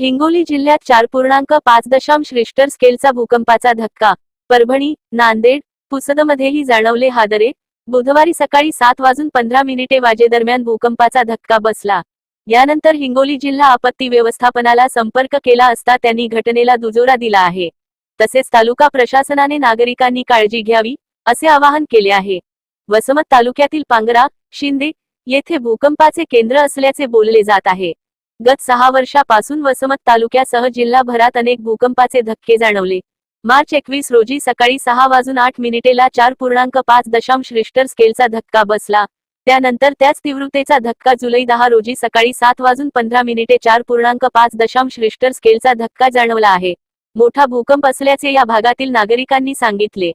हिंगोली जिल्ह्यात चार पूर्णांक पाच दशांश रिश्टर स्केलचा भूकंपाचा धक्का. परभणी नांदेड पुसदमध्येही जाणवले हादरे. बुधवारी सकाळी सात वाजून पंधरा मिनिटे वाजेदरम्यान भूकंपाचा धक्का बसला. यानंतर हिंगोली जिल्हा आपत्ती व्यवस्थापनाला संपर्क केला असता त्यांनी घटनेला दुजोरा दिला आहे. तसेच तालुका प्रशासनाने नागरिकांनी काळजी घ्यावी असे आवाहन केले आहे. वसमत तालुक्यातील पांगरा शिंदे येथे भूकंपाचे केंद्र असल्याचे बोलले जात आहे. गत सहा वर्षापासून वसमत तालुक्यासह जिल्हाभरात अनेक भूकंपाचे धक्के जाणवले. मार्च एकवीस रोजी सकाळी सहा वाजून आठ मिनिटेला चार पूर्णांक पाच दशांश रिस्टर स्केलचा धक्का बसला. त्यानंतर त्याच तीव्रतेचा धक्का जुलै दहा रोजी सकाळी सात वाजून पंधरा मिनिटे चार पूर्णांक पाच दशांश रिस्टर स्केलचा धक्का जाणवला आहे. मोठा भूकंप असल्याचे या भागातील नागरिकांनी सांगितले.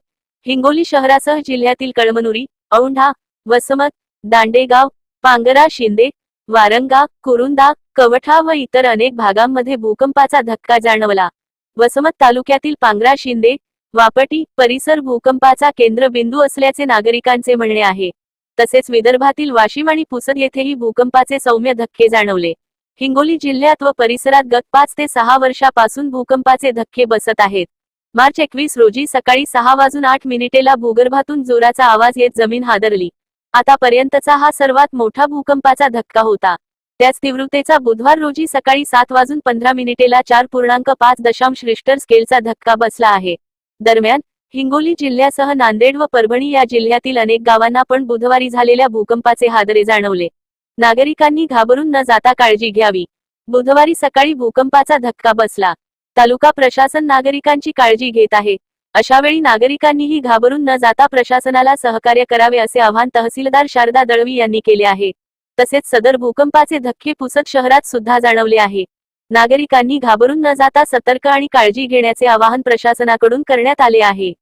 हिंगोली शहरासह जिल्ह्यातील कळमनुरी औंढा वसमत दांडेगाव पांगरा शिंदे वारंगा कुरुंदा कवठा व इतर अनेक भागांमध्ये भूकंपाचा धक्का जाणवला. वसमत तालुक्यातील पांगरा शिंदे वापटी परिसर भूकंपाचा केंद्रबिंदू असल्याचे नागरिकांचे म्हणणे आहे. तसेच विदर्भातील वाशिम आणि पुसद येथेही भूकंपाचे सौम्य धक्के जाणवले. हिंगोली जिल्ह्यात व परिसरात गत पाच ते सहा वर्षापासून भूकंपाचे धक्के बसत आहेत. मार्च एकवीस रोजी सकाळी सहा वाजून आठ मिनिटेला भूगर्भातून जोराचा आवाज येत जमीन हादरली. आतापर्यंतचा हा सर्वात मोठा भूकंपाचा धक्का होता. त्याच तीव्रतेचा बुधवार रोजी सकाळी सात वाजून पंधरा मिनिटेला चार पूर्णांक पाच दशांश रिश्टर स्केलचा धक्का बसला आहे. दरम्यान हिंगोली जिल्ह्यासह नांदेड व परभणी या जिल्ह्यातील अनेक गावांना पण बुधवारी झालेल्या भूकंपाचे हादरे जाणवले. नागरिकांनी घाबरून न जाता काळजी घ्यावी. बुधवारी सकाळी भूकंपाचा धक्का बसला. तालुका प्रशासन नागरिकांची काळजी घेत आहे. अशावेळी नागरिकांनीही घाबरून न जाता प्रशासनाला सहकार्य करावे असे आवाहन तहसीलदार शारदा दळवी यांनी केले आहे. तसेच सदर भूकंपाचे धक्के पुसत शहरात सुद्धा जाणवले आहे. नागरिकांनी घाबरून न जाता सतर्क आणि काळजी घेण्याचे आवाहन प्रशासनाकडून करण्यात आले आहे.